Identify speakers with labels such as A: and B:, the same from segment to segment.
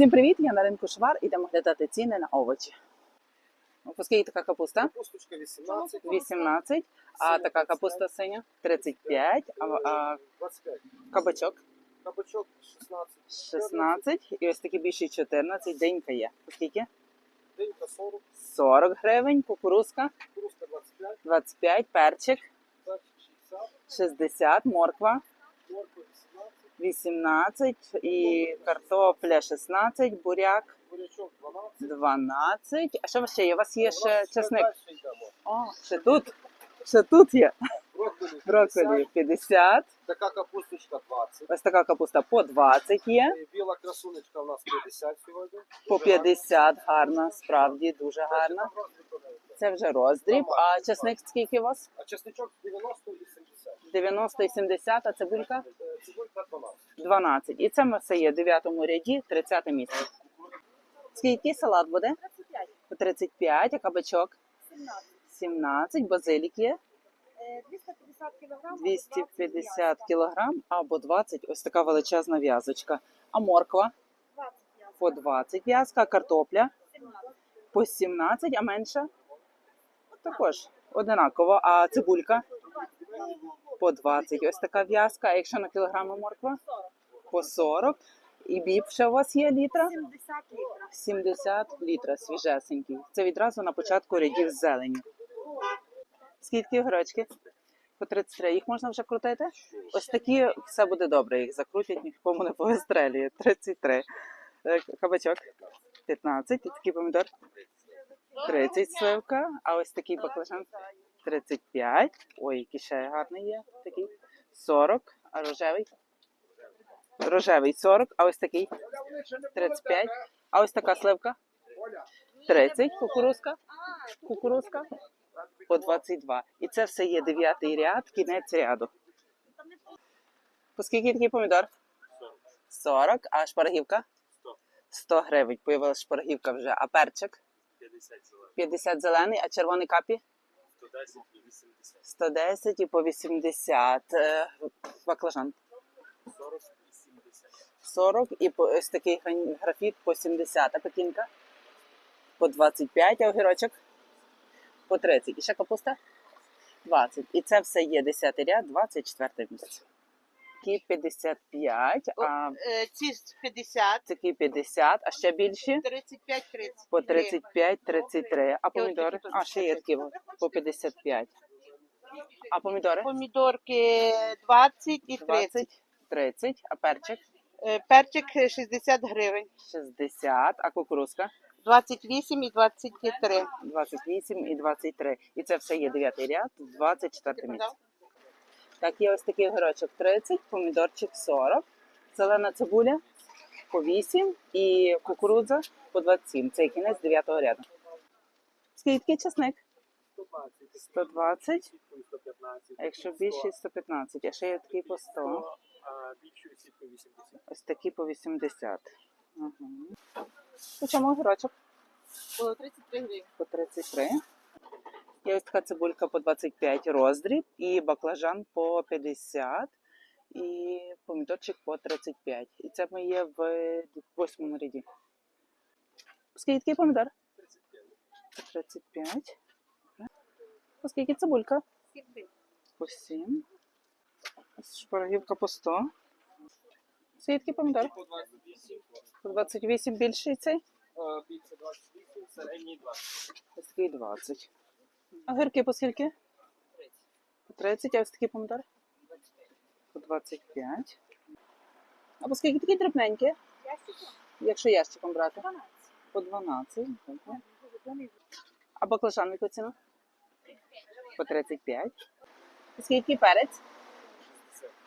A: Всім привіт! Я на ринку Швар. Ідемо глядати ціни на овочі. По скільки така капуста?
B: Капусточка 18,
A: 18, а така капуста синя 35, а, а
B: 25.
A: кабачок
B: Кабачок 16.
A: 16 і ось такі більші 14. Денька є. По скільки?
B: Денька 40.
A: 40 гривень, кукурузка
B: Кукурузка 25.
A: 25, перчик
B: Перчик 60.
A: 60, морква
B: Морква 18.
A: 18 і картопля 16, буряк
B: Бурячок 12.
A: 12. А що у вас ще є? У вас є ще чесник? О, ще тут. Ще тут є.
B: Брокколі 50.
A: 50.
B: Така капусточка 20.
A: Ось така капуста по 20 є.
B: Біла красунечка у нас 50 сьогодні.
A: По
B: Дуже гарна.
A: 50 гарна, справді дуже гарна. Це вже роздріб. А чесник скільки у вас?
B: А чесничок 90 і 70.
A: 90 і 70, а Цибулька
B: 12.
A: 12. І це все є в 9 ряді, 30 місце. Скільки салат буде?
C: 35,
A: По 35, а кабачок
C: 17,
A: 17, базилік є
C: Е, 250 кг.
A: 250 кілограм або 20. Ось така величезна в'язочка. А морква
C: 20
A: по 20 в'язка, картопля
C: 17.
A: по 17, а менша також одинаково. А цибулька по 20. Ось така в'язка. А якщо на кілограми морква по 40. І біб ще у вас є літра?
C: 70 літрів.
A: 70 літра свіжесенький. Це відразу на початку рядів зелені. Скільки огірочки? По 33. Їх можна вже крутити? Ось такі все буде добре. Їх закрутять, нікому не повистрелює. 33. Е, Кабачок 15. І такий помідор 30 сливка. А ось такий баклажан 35. Ой, який ще гарний є. Такий 40. А рожевий? Рожевий 40. А ось такий 35. А ось така сливка 30. Кукурузка. Кукурузка по 22. І це все є дев'ятий ряд, кінець ряду. Поскільки такий помідор? 40. А шпаргівка? 100 гривень. Появилася шпаргівка вже. А перчик? 50 зелений, а червоний капі? 110 і по 80. Е, Баклажан. 40 і по ось такий графіт по 70. А пекінка? По 25, а огірочок? По 30. І ще капуста? 20. І це все є 10 ряд, 24 місце. Такі 55, а
D: Е, Ці 50,
A: такі 50, а ще більші?
D: 35, 30.
A: По 35, 33. А помідори? А, ще є такі по 55. А помідори?
D: Помідорки 20 і 30.
A: 20, 30. А перчик?
D: Е, Перчик 60 гривень.
A: 60. А кукурузка?
D: 28 і 23.
A: 28 і 23. І це все є 9 ряд, 24 місце. Так, є ось такий огірочок 30, помідорчик 40, зелена цибуля по 8 і кукурудза по 27. Це кінець 9 ряду. Скільки часник?
B: 120.
A: 120,
B: 115.
A: а якщо більше 115. А ще є такий по 100.
B: А більшою сітку 80.
A: Ось такі по 80. Угу. По чому огірочок?
D: Було 33 гривень.
A: По 33. Є ось така цибулька по 25 роздріб, і баклажан по 50, і помідорчик по 35. І це ми є в восьмому ряді. Скільки помідор? 35. 35. Оскільки цибулька? По 7. Шпаргівка по 100. Скільки помідор?
B: По 28.
A: По 28 більший цей?
B: Більше 28, середній 20.
A: Ось такий 20. А гірки по скільки? По 30, а ось такий помідор? По 25. А по скільки такі дрібненькі? Якщо ящиком брати?
C: 12.
A: По 12. добре. А баклажан яку ціну? По 35. По скільки перець?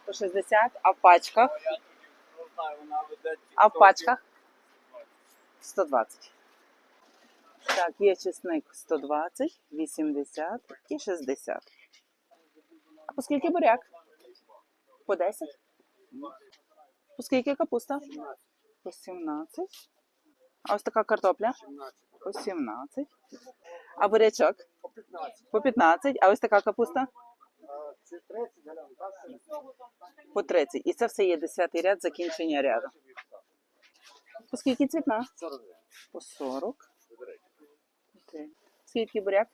A: По 60. А в пачках? А в пачках? 120. Так, є чесник 120, 80 і 60. А по скільки буряк? По 10? По скільки капуста? По 17. А ось така картопля?
B: 17.
A: По 17. А бурячок?
B: По 15.
A: А ось така капуста?
B: А Це 30 гривень. так?
A: По 30. І це все є 10 ряд закінчення ряду. По скільки цвітна? По 40. Скільки буряк?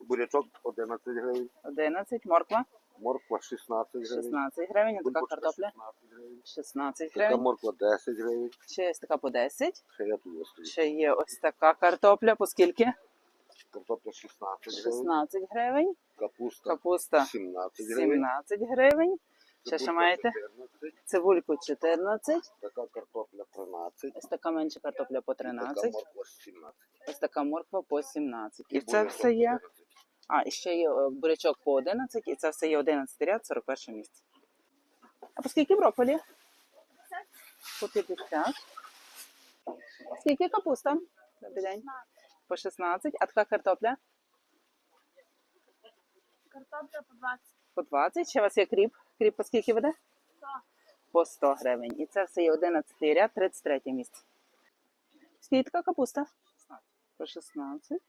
E: Бурячок 11 гривень,
A: 11. Морква?
E: морква 16 гривень,
A: 16 гривень. А така
E: бульбочка
A: картопля?
E: 16 гривень,
A: 16
E: така
A: гривень.
E: морква 10 гривень,
A: Ще є така по 10.
E: ще я тут.
A: Ще є ось така картопля. По скільки?
E: Картопля 16 гривень,
A: 16 гривень.
E: капуста
A: Капуста
E: 17 гривень,
A: 17 гривень. Ще що маєте? Цибульку 14.
E: така картопля 13,
A: Ось така менша картопля по
E: така
A: 13.
E: морква 17.
A: Ось така морква по 17. І це все є. А, і ще є е, бурячок по 11, і це все є 11 ряд, 41 місце. А по скільки брокколі? По 50. Скільки капуста? Добрий день. По 16. А така картопля?
C: Картопля по 20.
A: По 20. Ще у вас є кріп. Кріп по скільки веде?
C: 100.
A: По 100 гривень. І це все є 11 ряд, 33 місце. Скільки капуста? капуста? По 16.